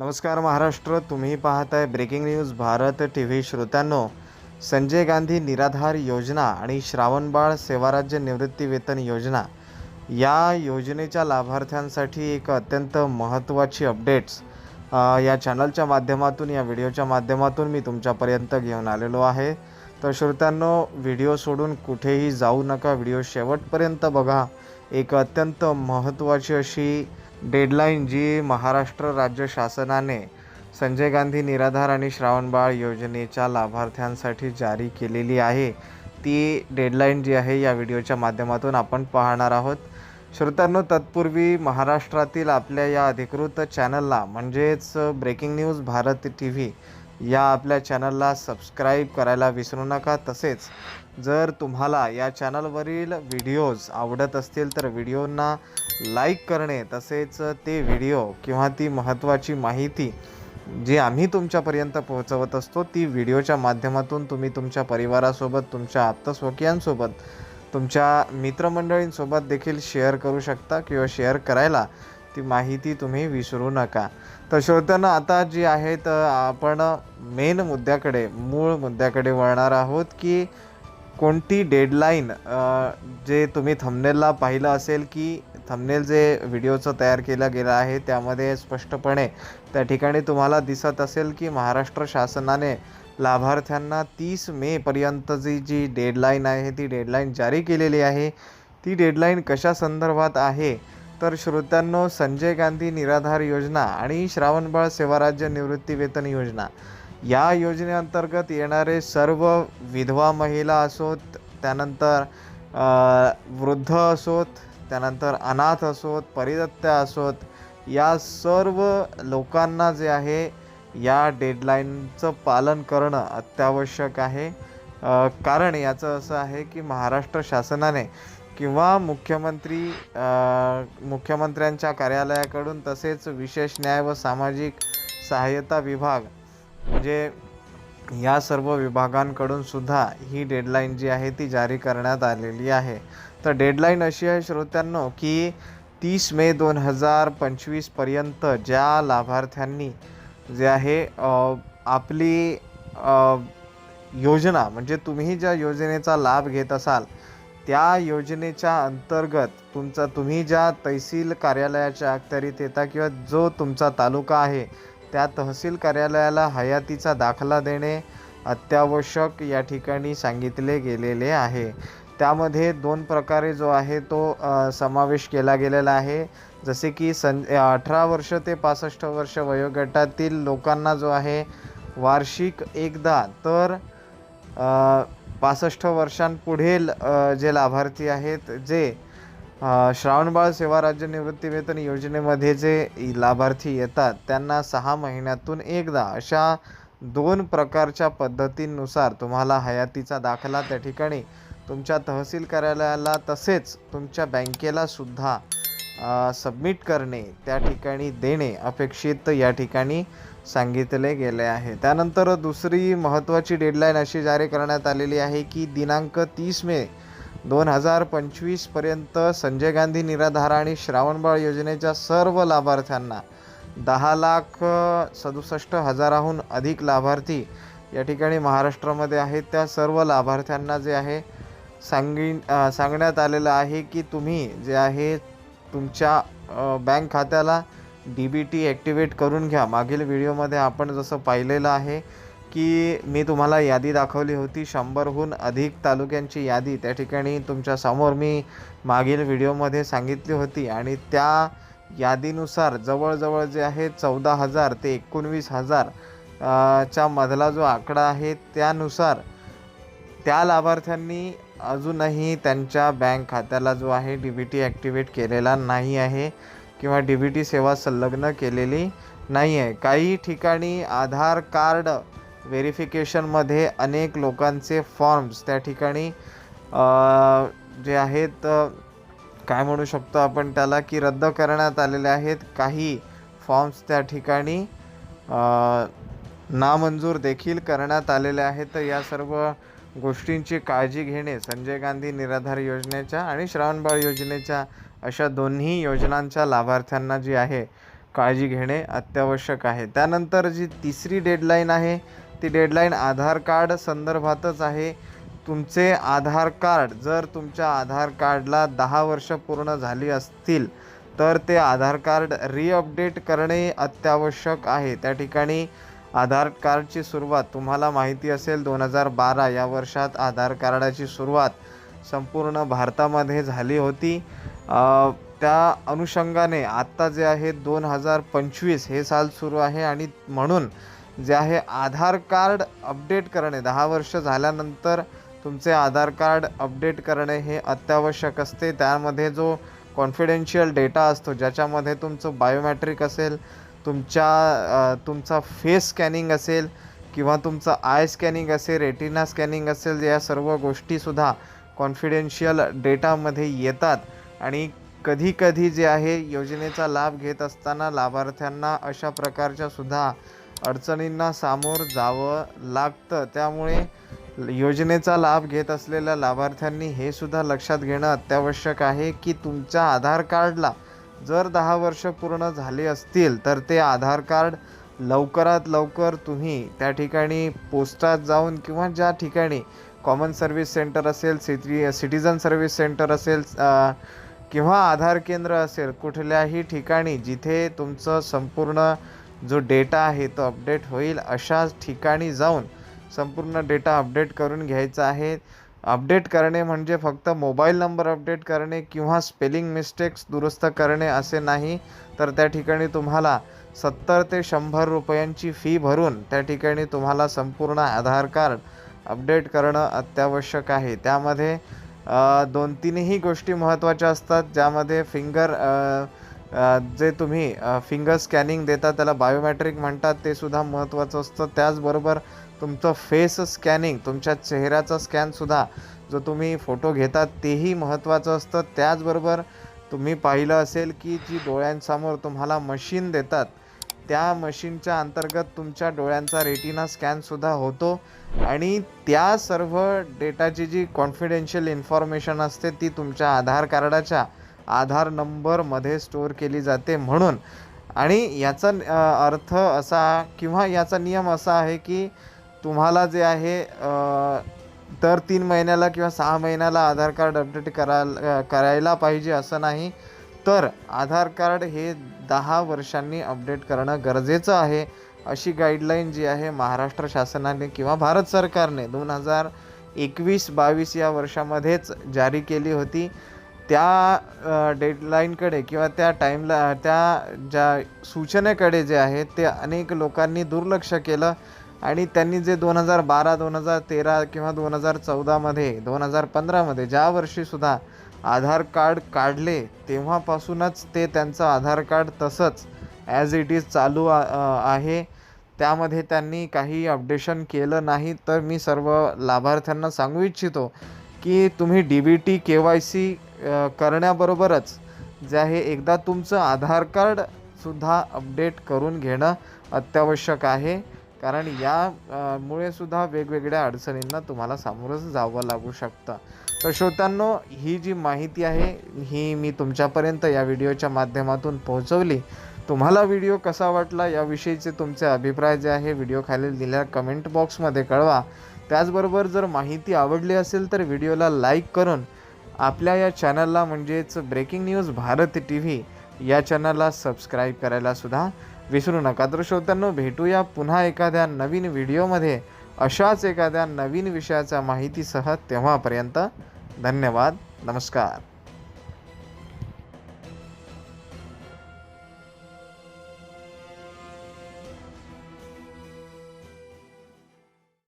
नमस्कार महाराष्ट्र तुम्ही पाहताय breaking news Bharat T V श्रोत्यांनो. संजय गांधी निराधार योजना आणि श्रावणबाळ सेवाराज्य निवृत्ती वेतन योजना. या योजनेच्या लाभार्थ्यांसाठी एक अत्यंत महत्त्वाची अपडेट्स या चॅनलच्या माध्यमातून या व्हिडिओच्या माध्यमातून मी तुमच्यापर्यंत घेऊन आलेलो आहे. तर श्रोत्यांनो व्हिडिओ सोडून कुठेही जाऊ नका व्हिडिओ शेवटपर्यंत बघा. एक अत्यंत महत्त्वाची अशी डेडलाईन जी महाराष्ट्र राज्य शासनाने संजय गांधी निराधार आणि श्रावणबाळ योजनेच्या लाभार्थ्यांसाठी जारी केलेली आहे ती डेडलाईन जी आहे या व्हिडिओच्या माध्यमातून आपण पाहणार आहोत. श्रोत्यांनो तत्पूर्वी महाराष्ट्रातील आपल्या या अधिकृत चॅनलला म्हणजेच breaking news Bharat T V या आपल्या चॅनलला सबस्क्राईब करायला विसरू नका. तसेच जर तुम्हाला या चॅनलवरील व्हिडिओज आवडत असतील तर व्हिडिओंना लाईक करणे तसेच ते व्हिडिओ किंवा ती महत्त्वाची माहिती जी आम्ही तुमच्यापर्यंत पोहोचवत असतो ती व्हिडिओच्या माध्यमातून तुम्ही तुमच्या परिवारासोबत तुमच्या आत्तस्वकीयांसोबत तुमच्या मित्रमंडळींसोबत देखील शेअर करू शकता किंवा शेअर करायला ती माहिती तुम्ही विसरू नका. तर श्रोत्यांना आता जी आहे तर आपण मेन मुद्द्याकडे मूळ मुद्द्याकडे वळणार आहोत की कोणती डेडलाईन जे तुम्ही थंबनेलला पाहिलं असेल की थंबनेल जे व्हिडिओचं तयार केलं गेलं आहे त्यामध्ये स्पष्टपणे त्या ठिकाणी तुम्हाला दिसत असेल की महाराष्ट्र शासनाने लाभार्थ्यांना तीस मेपर्यंतची जी डेडलाईन आहे ती डेडलाईन जारी केलेली आहे. ती डेडलाईन कशा संदर्भात आहे? तर श्रोत्यांनो संजय गांधी निराधार योजना आणि श्रावणबाळ सेवाराज्य राज्य निवृत्तीवेतन योजना या योजनेअंतर्गत येणारे सर्व विधवा महिला असोत त्यानंतर वृद्ध असोत त्यानंतर अनाथ असोत परिदत्त्या असोत या सर्व लोकांना जे आहे या डेडलाईनचं पालन करणं अत्यावश्यक आहे. कारण याचं असं आहे की महाराष्ट्र शासनाने किंवा मुख्यमंत्री मुख्यमंत्र्यांच्या कार्यालयाकडून तसेच विशेष न्याय व सामाजिक सहाय्यता विभाग म्हणजे या सर्व विभागांकडून सुद्धा ही डेडलाईन जी आहे ती जारी करण्यात आलेली आहे. तर डेडलाईन अशी आहे श्रोत्यांनो की तीस मे दोन हजार पंचवीसपर्यंत ज्या लाभार्थ्यांनी जे आहे आपली योजना म्हणजे तुम्ही ज्या योजनेचा लाभ घेत असाल त्या योजनेच्या अंतर्गत तुमचा तुम्ही ज्या तहसील कार्यालयाच्या अखत्यारीत येता किंवा जो तुमचा तालुका आहे त्या तहसील कार्यालयाला हयातीचा दाखला देणे अत्यावश्यक या ठिकाणी सांगितले गेलेले आहे. त्यामध्ये दोन प्रकारे जो आहे तो समावेश केला गेलेला आहे. जसे की सं अठरा वर्ष ते पासष्ट वर्ष वयोगटातील लोकांना जो आहे वार्षिक एकदा तर पासष्ट वर्षांपुढील जे लाभार्थी आहेत जे श्रावणबाळ सेवा राज्य निवृत्तीवेतन योजनेमध्ये जे लाभार्थी येतात त्यांना सहा महिन्यातून एकदा अशा दोन प्रकारच्या पद्धतींनुसार तुम्हाला हयातीचा दाखला त्या ठिकाणी तुमच्या तहसील कार्यालयाला तसेच तुमच्या बँकेला सुद्धा सबमिट करणे त्या ठिकाणी देणे अपेक्षित या ठिकाणी सांगितले गेले आहे. त्यानंतर दुसरी महत्त्वाची डेडलाईन अशी जारी करण्यात आलेली आहे की दिनांक तीस मे दोन हजार पंचवीसपर्यंत संजय गांधी निराधार आणि श्रावणबाळ योजनेच्या सर्व लाभार्थ्यांना दहा लाख सदुसष्ट हजाराहून अधिक लाभार्थी या ठिकाणी महाराष्ट्रामध्ये आहेत. त्या सर्व लाभार्थ्यांना जे आहे सांगिन सांगण्यात आलेलं आहे की तुम्ही जे आहे तुमच्या बँक खात्याला डी बी टी ॲक्टिवेट करून घ्या. मागील व्हिडिओमध्ये आपण जसं पाहिलेलं आहे की मी तुम्हाला यादी दाखवली होती शंभरहून अधिक तालुक्यांची यादी. त्या ठिकाणी तुमच्यासमोर मी मागील व्हिडिओमध्ये सांगितली होती आणि त्या यादीनुसार जवळजवळ जे आहे चौदा हजार ते एकोणवीस हजार च्या मधला जो आकडा आहे त्यानुसार त्या लाभार्थ्यांनी अजूनही त्यांच्या बँक खात्याला जो आहे डी बी टी ॲक्टिवेट केलेला नाही आहे किंवा डी बी टी सेवा संलग्न केलेली नाही आहे. काही ठिकाणी आधार कार्ड व्हेरिफिकेशनमध्ये अनेक लोकांचे फॉर्म्स त्या ठिकाणी जे आहेत काय म्हणू शकतो आपण त्याला की रद्द करण्यात आलेले आहेत. काही फॉर्म्स त्या ठिकाणी नामंजूर देखील करण्यात आलेले आहेत. तर या सर्व गोष्टींची काळजी घेणे संजय गांधी निराधार योजनेच्या आणि श्रावणबाळ योजनेच्या अशा दोन्ही योजनांच्या लाभार्थ्यांना जी आहे काळजी घेणे अत्यावश्यक आहे. त्यानंतर जी तिसरी डेडलाईन आहे ती डेडलाईन आधार कार्ड संदर्भातच आहे. तुमचे आधार कार्ड जर तुमच्या आधार कार्डला दहा वर्ष पूर्ण झाली असतील तर ते आधार कार्ड रिअपडेट करणे अत्यावश्यक आहे. त्या ठिकाणी आधार कार्डची सुरुवात तुम्हाला माहिती असेल दोन हजार बारा या वर्षात आधार कार्डाची सुरुवात संपूर्ण भारतामध्ये झाली होती. त्या अनुषंगाने आत्ता जे आहे दोन हजार पंचवीस हे साल सुरू आहे आणि म्हणून जे आहे आधार कार्ड अपडेट करणे दहा वर्ष झाल्यानंतर तुमचे आधार कार्ड अपडेट करणे हे अत्यावश्यक असते. त्यामध्ये जो कॉन्फिडेन्शियल डेटा असतो ज्याच्यामध्ये तुमचं बायोमॅट्रिक असेल तुमच्या तुमचा फेस स्कॅनिंग असेल किंवा तुमचं आय स्कॅनिंग असेल रेटिना स्कॅनिंग असेल या सर्व गोष्टीसुद्धा कॉन्फिडेन्शियल डेटामध्ये येतात. आणि कधी कधी जे आहे योजनेचा लाभ घेत असताना लाभार्थ्यांना अशा प्रकारच्या सुद्धा अडचणींना सामोर जावं लागतं. त्यामुळे योजनेचा लाभ घेत असलेल्या लाभार्थ्यांनी हे सुद्धा लक्षात घेणं अत्यावश्यक आहे की तुमच्या आधार कार्डला जर दहा वर्ष पूर्ण झाली असतील तर ते आधार कार्ड लवकरात लवकर तुम्ही त्या ठिकाणी पोस्टात जाऊन किंवा ज्या ठिकाणी कॉमन सर्व्हिस सेंटर असेल सिटी सिटीजन सर्व्हिस सेंटर असेल किंवा आधार केंद्र असेल कुठल्याही ठिकाणी जिथे तुमचं संपूर्ण जो डेटा आहे तो अपडेट होईल अशा ठिकाणी जाऊन संपूर्ण डेटा अपडेट करून घ्यायचा आहे. अपडेट करणे म्हणजे फक्त मोबाईल नंबर अपडेट करणे किंवा स्पेलिंग मिस्टेक्स दुरुस्त करणे असे नाही तर त्या ठिकाणी तुम्हाला सत्तर ते शंभर रुपयांची फी भरून त्या ठिकाणी तुम्हाला संपूर्ण आधार कार्ड अपडेट करणं अत्यावश्यक आहे. त्यामध्ये दोन तीनही गोष्टी महत्त्वाच्या असतात ज्यामध्ये फिंगर जे तुम्ही फिंगर स्कॅनिंग देता त्याला बायोमॅट्रिक म्हणतात ते सुद्धा महत्त्वाचं असतं. त्याचबरोबर तुमचं फेस स्कॅनिंग तुमच्या चेहऱ्याचा स्कॅनसुद्धा जो तुम्ही फोटो घेतात तेही महत्त्वाचं असतं. त्याचबरोबर तुम्ही पाहिलं असेल की जी डोळ्यांसमोर तुम्हाला मशीन देतात त्या मशीनच्या अंतर्गत तुमच्या डोळ्यांचा रेटिना स्कॅनसुद्धा होतो. आणि त्या सर्व डेटाची जी कॉन्फिडेन्शियल इन्फॉर्मेशन असते ती तुमच्या आधार कार्डाच्या आधार नंबरमध्ये स्टोअर केली जाते म्हणून. आणि याचा अर्थ असा किंवा याचा नियम असा आहे की तुम्हाला जे आहे दर तीन महिन्याला किंवा सहा महिन्याला आधार कार्ड अपडेट करायला करायला पाहिजे असं नाही. तर आधार कार्ड हे दहा वर्षांनी अपडेट करणं गरजेचं आहे अशी गाईडलाईन जी आहे महाराष्ट्र शासनाने किंवा भारत सरकारने दोन हजार एकवीस बावीस या वर्षामध्येच जारी केली होती. त्या डेडलाईनकडे किंवा त्या टाईमला त्या ज्या सूचनेकडे जे आहे ते अनेक लोकांनी दुर्लक्ष केलं आणि त्यांनी जे दोन हजार बारा दोन हजार तेरा किंवा दोन हजार चौदामध्ये दोन हजार पंधरामध्ये ज्या वर्षीसुद्धा आधार कार्ड काढले तेव्हापासूनच ते त्यांचं आधार कार्ड तसंच ॲज इट इज चालू आ- आहे. त्यामध्ये त्यांनी काही अपडेशन केलं नाही तर मी सर्व लाभार्थ्यांना सांगू इच्छितो की तुम्ही D B T K Y C करण्याबरोबरच जे आहे एकदा तुमचं आधार कार्डसुद्धा अपडेट करून घेणं अत्यावश्यक आहे. कारण या सुद्धा वेगवेगळ्या अडचणींना तुम्हाला सामोरं जावं लागू शकतं. तर श्रोत्यांनो ही जी माहिती आहे ही मी तुमच्यापर्यंत या व्हिडिओच्या माध्यमातून पोहोचवली. तुम्हाला व्हिडिओ कसा वाटला याविषयीचे तुमचे अभिप्राय जे आहे व्हिडिओ खालील दिलेल्या कमेंट बॉक्समध्ये कळवा. त्याचबरोबर जर माहिती आवडली असेल तर व्हिडिओला लाईक करून आपल्या या चॅनलला म्हणजेच breaking news Bharat T V या चॅनलला सबस्क्राईब करायलासुद्धा विसरू नका. तर श्रोत्यांनो भेटूया पुन्हा एखाद्या नवीन व्हिडिओमध्ये अशाच एखाद्या नवीन विषयाच्या माहितीसह तेव्हापर्यंत धन्यवाद नमस्कार.